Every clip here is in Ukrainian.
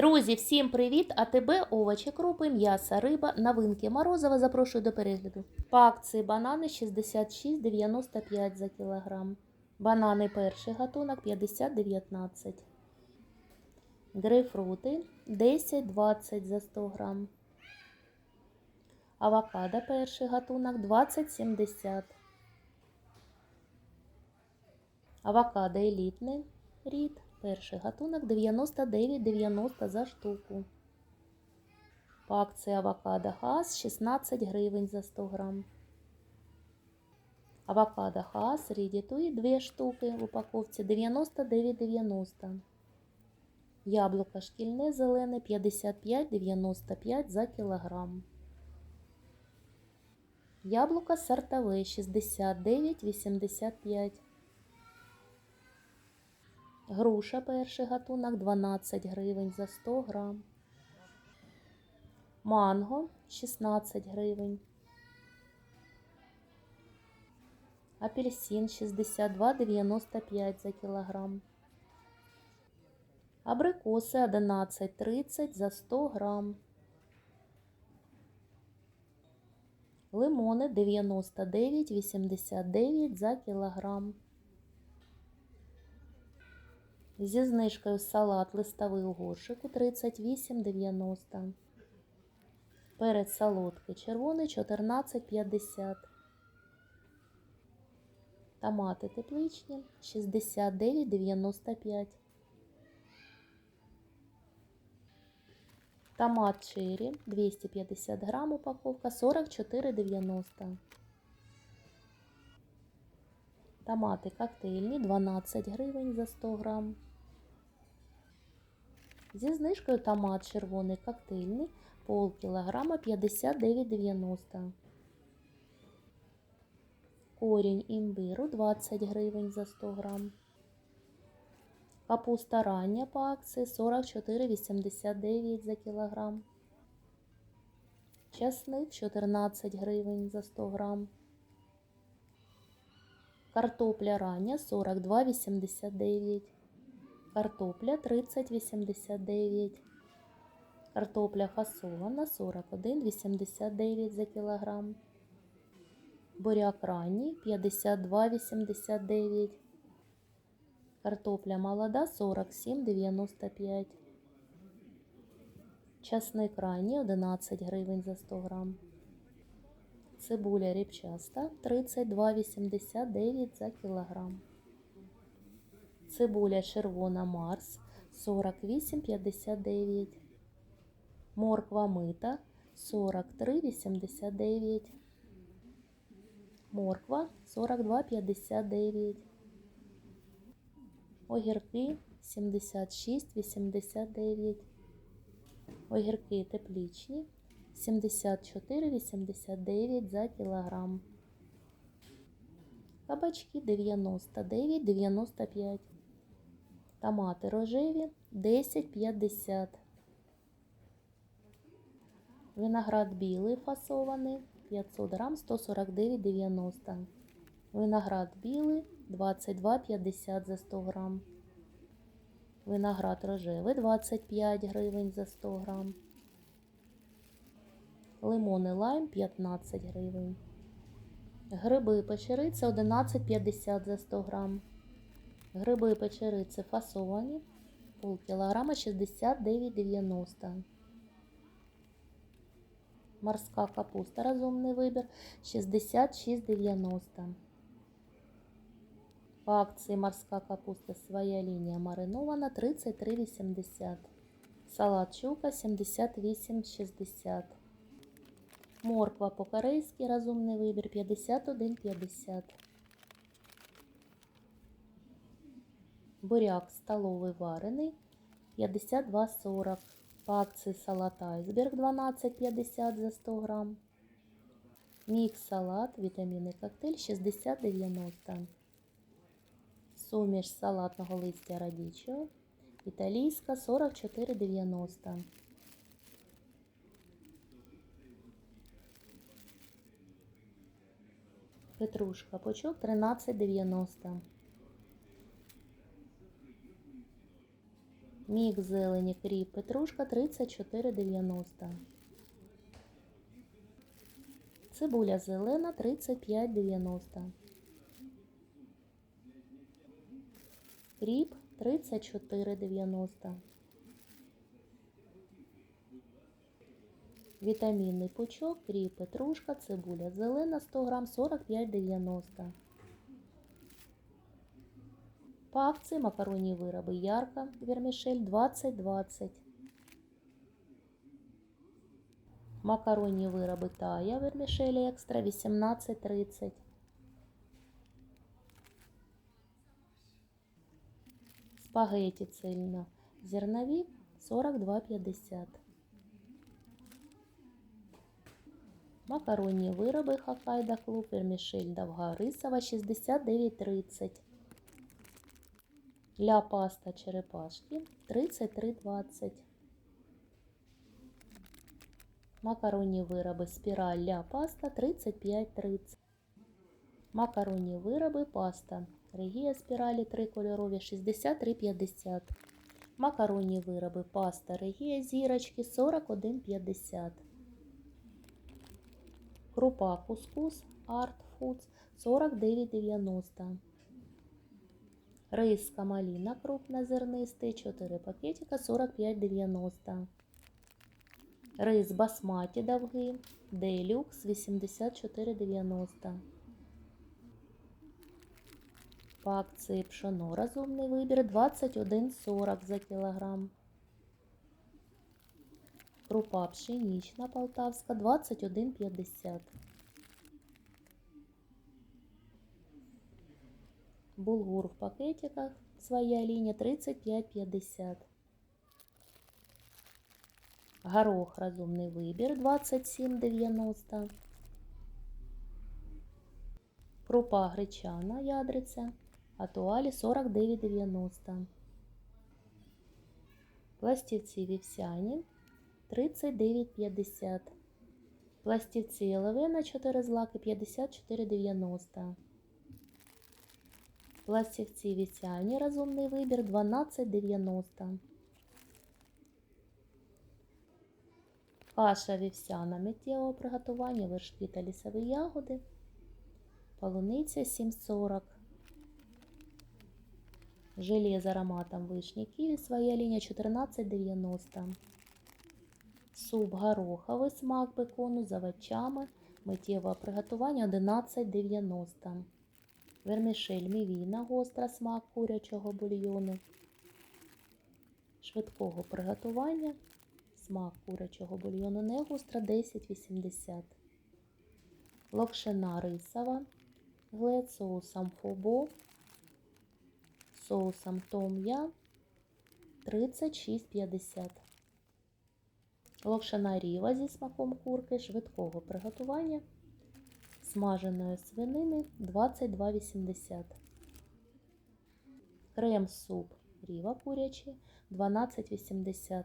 Друзі, всім привіт! АТБ, овочі, крупи, м'ясо, риба, новинки морозива. Запрошую до перегляду. По акції банани 66,95 за кілограм. Банани перший гатунок 50,19. Грейпфрути 10,20 за 100 грам. Авокадо перший гатунок 20,70. Авокадо елітний рід. Перший гатунок 99,90 за штуку. По акції авокадо Хас 16 гривень за 100 грам. Авокадо Хас Ріді Туї 2 штуки в упаковці 99,90. Яблуко шкільне зелене 55,95 за кілограм. Яблуко сортове 69,85. Груша перший гатунок 12 гривень за 100 грам. Манго 16 гривень. Апельсин 62,95 за кілограм. Абрикоси 11,30 за 100 грам. Лимони 99,89 за кілограм. Зі знижкою салат листовий у горшику 38,90. Перець солодкий червоний 14,50. Томати тепличні 69,95. Томат черри 250 грам упаковка 44,90. Томати коктейльні 12 гривень за 100 грам. Зі знижкою томат червоний коктейльний пол кілограма 59,90. Корінь імбиру 20 гривень за 100 грам. Капуста рання по акції 44,89 за кілограм. Часник 14 гривень за 100 грам. Картопля рання 42,89. Картопля 30,89. Картопля фасована 41,89 за кілограм. Буряк ранній 52,89. Картопля молода 47,95. Часник ранній 11 гривень за 100 грам. Цибуля ріпчаста 32,89 за кілограм. Цибуля червона Марс 48,59. Морква мита 43,89. Морква 42,59. Огірки 76,89. Огірки теплічні 74,89 за кілограм. Кабачки 99,95. Томати рожеві 10,50. Виноград білий фасований 500 грам 149,90. Виноград білий 22,50 за 100 грам. Виноград рожевий 25 гривень за 100 грам. Лимони лайм 15 гривень. Гриби печериця 11,50 за 100 грам. Гриби печериці фасовані пол кілограма 69,90. Морська капуста розумний вибір 66,90. По акції морська капуста своя лінія маринована 33,80. Салат щука 78,60. Морква по-корейськи розумний вибір 51,50. Буряк столовий варений 52,40. По акції салат айсберг 12,50 за 100 грам. Мікс салат, вітамінний коктейль 60,90. Суміш салатного листя радічого. Італійська 44,90. Петрушка пучок 13,90. Мікс зелені кріп петрушка 34,90. Цибуля зелена 35,90. Кріп 34,90. Вітамінний пучок, кріп, петрушка, цибуля зелена 100 грам 45,90. По макаронні вироби Ярка, вермішель 20,20. Макаронні вироби Тая, вермішелі екстра 18,30. Спагеті цельно зернові 42,50. Макаронні вироби Хоккайдо Клуб, вермішель довга рисова 69,30. Ля паста черепашки 33,20. Макаронні вироби спіраль ля паста 35,30. Макаронні вироби паста. Регія спіралі 3 кольорові 63,50. Макаронні вироби паста Регія зірочки 41,50. Крупа кускус Art Foods 49,90. Рис камаліна крупнозернистий 4 пакетика 45,90. Рис басматі довгий делюкс 84,90. По акції пшоно розумний вибір 21,40 за кілограм. Крупа пшенічна полтавська 21,50. Булгур в пакетиках своя линия 35,50. Горох розумний вибір 27,90. Крупа гречана ядриця атуалі 49,90. Пластівці вівсяні 39,50. Пластівці яловина 4 злаки 54,90. Пластівці вівсяні розумний вибір 12,90. Каша вівсяна миттєвого приготування, вершки та лісові ягоди. Полуниця 7,40. Желе з ароматом вишні ківі, своя лінія 14,90. Суп гороховий, смак бекону з овочами, миттєвого приготування 11,90. Вермішель мівіна, гостра смак курячого бульйону. Швидкого приготування. Смак курячого бульйону не гостра 10,80. Локшина рисова. Глед соусом фобо. Соусом том'я 36,50. Локшина ріва зі смаком курки швидкого приготування смаженої свинини 22,80. Крем-суп ріва курячий 12,80.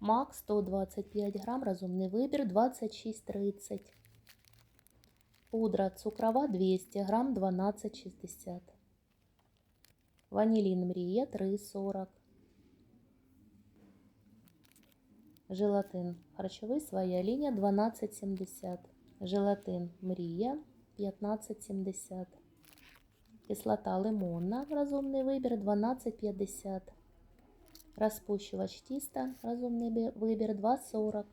Мак 125 грам, розумний вибір 26,30. Пудра цукрова 200 грам 12,60. Ванілін мрія 3,40. Желатин харчовий своя лінія 12,70. Желатин мрія 15,70. Кислота лимонна, розумний вибір 12,50. Розпущувач тіста, розумний вибір 2,40.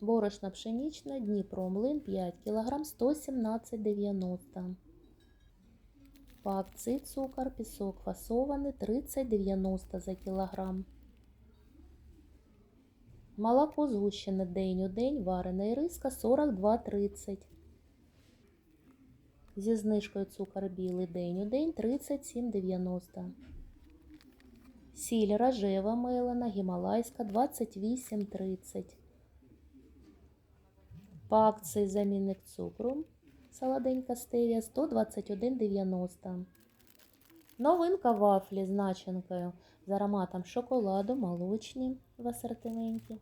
Борошно пшеничне, Дніпро млин 5 кг 117,90. По акції цукор, пісок фасований 30,90 за кілограм. Молоко згущене день у день, варена іриска 42,30. Зі знижкою цукор білий день у день 37,90. Сіль рожева мелена, гімалайська 28,30. По акції замінник цукру солоденька стевія 121,90. Новинка вафлі з начинкою з ароматом шоколаду, молочні в асортименті.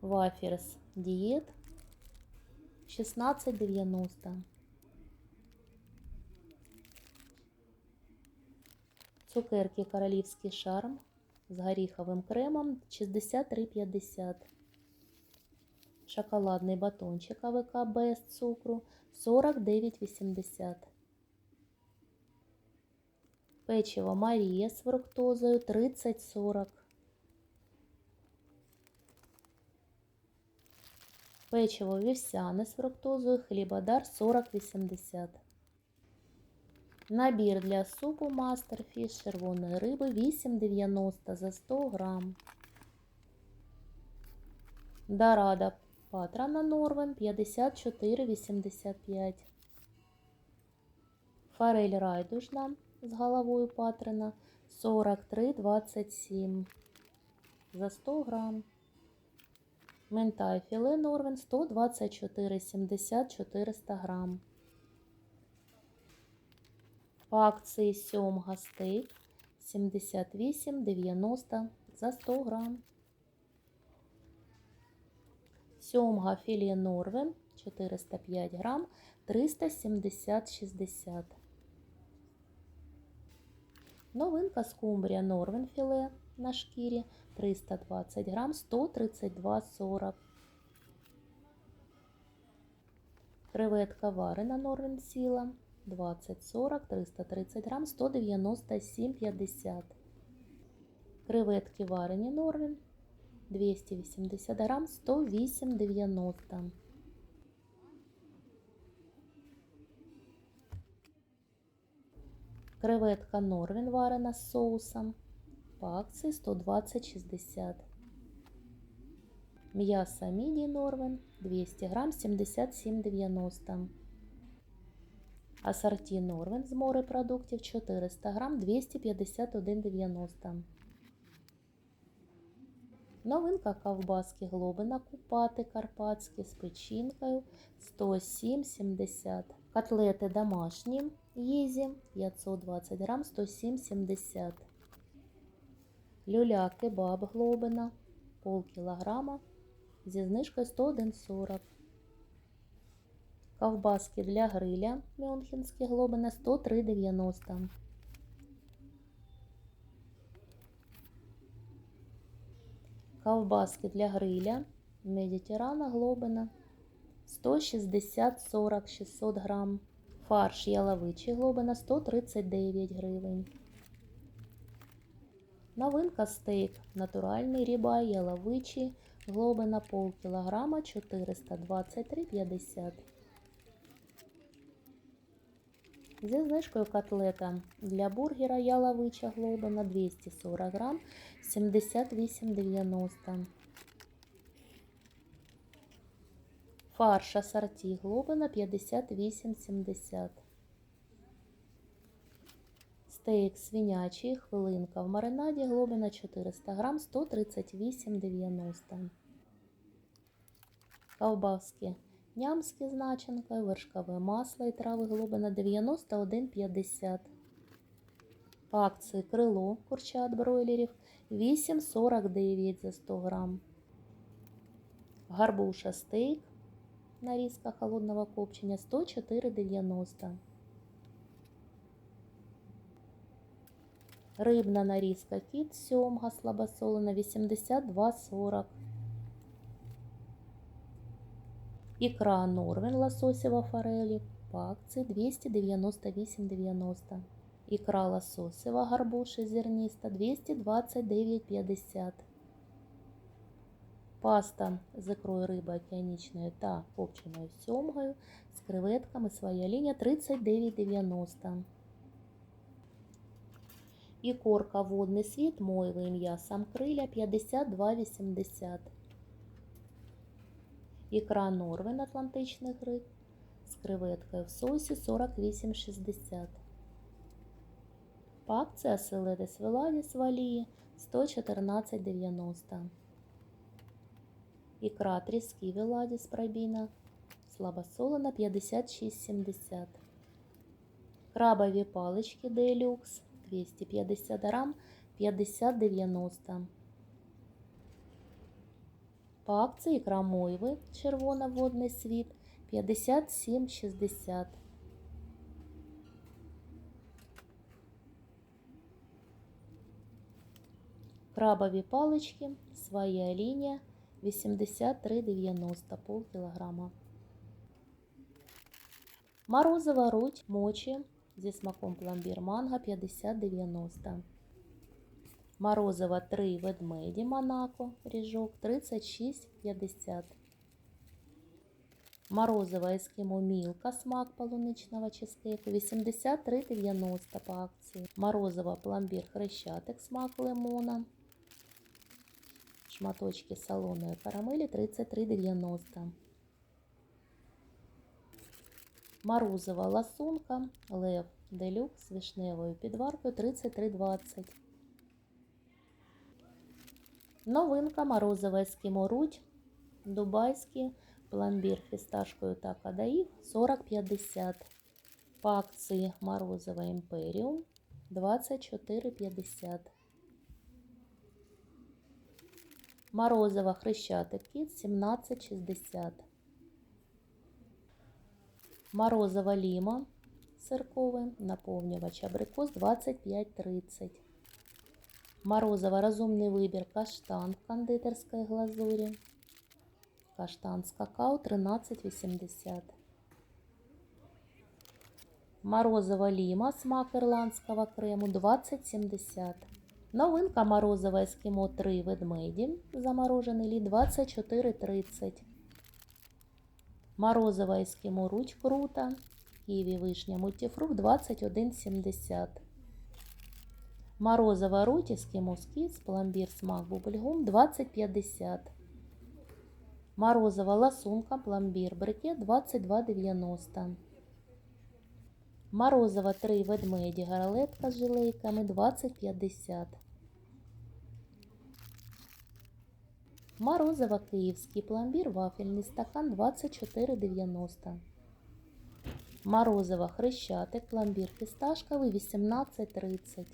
Ваферс дієт 16,90. Цукерки королівський шарм з горіховим кремом 63,50. Шоколадний батончик АВК без цукру 49,80. Печиво Марія з фруктозою 30,40. Печиво вівсяне з фруктозою хлібодар 40,80. Набір для супу Мастерфіш червоної риби 8,90 за 100 грам. Дорада Патрона Норвен 54,85. Форель райдужна з головою Патрона 43,27 за 100 грам. Ментай філе Норвен 124,70 400 грам. По акції сьомга стейк 78,90 за 100 грам. Сьомга філе Норвен 405 грам 370,60. Новинка скумбрія Норвен філе на шкірі 320 грам 132,40. Креветка варена Норвен сіла 20-40, 330 грам 197,50. Креветки варені Норвен 280 грам 108,90. Креветка Норвен варена з соусом по акції 120,60. М'ясо міді Норвен 200 грам 77,90. Асорті Норвен з морепродуктів 400 грам 251,90. Новинка ковбаски Глобина Купати Карпатські з печінкою 107,70. Котлети домашні Єзі 520 грам 107,70. Люля кебаб Глобина пол кілограма зі знижкою 101,40. Ковбаски для гриля Мюнхенські Глобина 103,90. Ковбаски для гриля Медитерана Глобина 160-40 600 грам. Фарш яловичий Глобина 139 гривень. Новинка стейк натуральний рібай яловичий Глобина пол кілограма 423,50. Зі знижкою котлета для бургера яловича Глобина 240 грам 78,90. Фарш асорті Глобина 58,70. Стейк свинячий, хвилинка в маринаді Глобина 400 грам 138,90. Ковбаски нямські з начинкою, вершкове масло і трави Глобина 91,50. По акції крило курчат бройлерів 8,49 за 100 грам. Гарбуша стейк нарізка холодного копчення 104,90. Рибна нарізка кіт сьомга слабосолена 82,40. Ікра Норвен лососева форелі по акції 298,90. Ікра лососева гарбуша зерніста 229,50. Паста з ікрою риби океанічної та копченою сьомгою з креветками своя лінія 39,90. Ікорка водний світ мойвий м'ясом криля 52,80. Ікра Норвен Атлантичних риб з креветкою в соусі 48,60. По акції оселедець Велавіс валії 114,90. Ікра тріски Веладіс Пробіна слабосолена 56,70. Крабові палички Делюкс 250 грам 50,90. По акції ікра мойви червона водний світ 57,60. Крабові палички, своя лінія 83,90 пол кілограма. Морозова руть мочі зі смаком пломбір манго 50,90. Морозова 3 ведмеді Монако ріжок 36,50. Морозова ескімо Мілка смак полуничного чизкейку 83,90 по акції. Морозова пломбір хрещатик смак лимона. Шматочки солоної карамелі 33,90. Морозова ласунка Лев Делюкс з вишневою підваркою 33,20. Новинка морозова ескімо Рудь Дубайський пломбір фісташкою та кадаїв 40,50. По акції Морозова Імперіум 24,50. Морозова Хрещатик Кіт 17,60. Морозова Ліма сирковий, наповнювач абрикос 25,30. Морозова розумний вибір каштан в кондитерській глазурі. Каштан з какао 13,80. Морозова Ліма смак ірландського крему 20,70. Новинка морозова ескімо 3 ведмеді заморожений лід 24,30. Морозова ескімо Руть крута. Ківі вишня мультифрукт 21,70. Морозова Руть ескімо скіц пломбір смак бубльгум 20,50. Морозова ласунка пломбір брикет 22,90. Морозова 3 ведмеді гаралетка з жилейками 20,50. Морозова київський пломбір вафельний стакан 24,90. Морозова хрещатик пломбір фісташковий 18,30.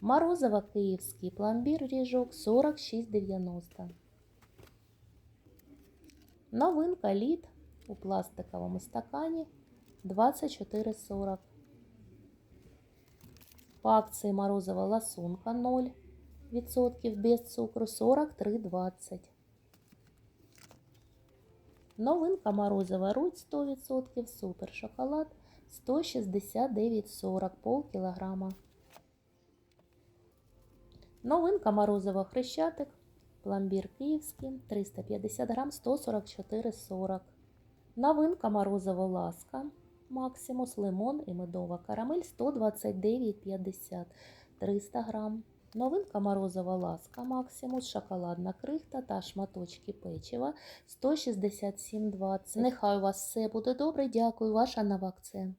Морозова київський пломбір ріжок 46,90. Новинка лід у пластиковому стакані 24,40. По акції морозова ласунка 0% без цукру 43,20. Новинка морозова руть 100% супер шоколад 169,40 пол кілограма. Новинка морозова хрещатик Пломбір київський 350 грам 144,40. Новинка морозова ласка Максимус лимон і медова карамель 129,50 300 грам. Новинка морозова ласка Максимус, шоколадна крихта та шматочки печива 167,20. Нехай у вас все буде добре. Дякую, ваша нова акція.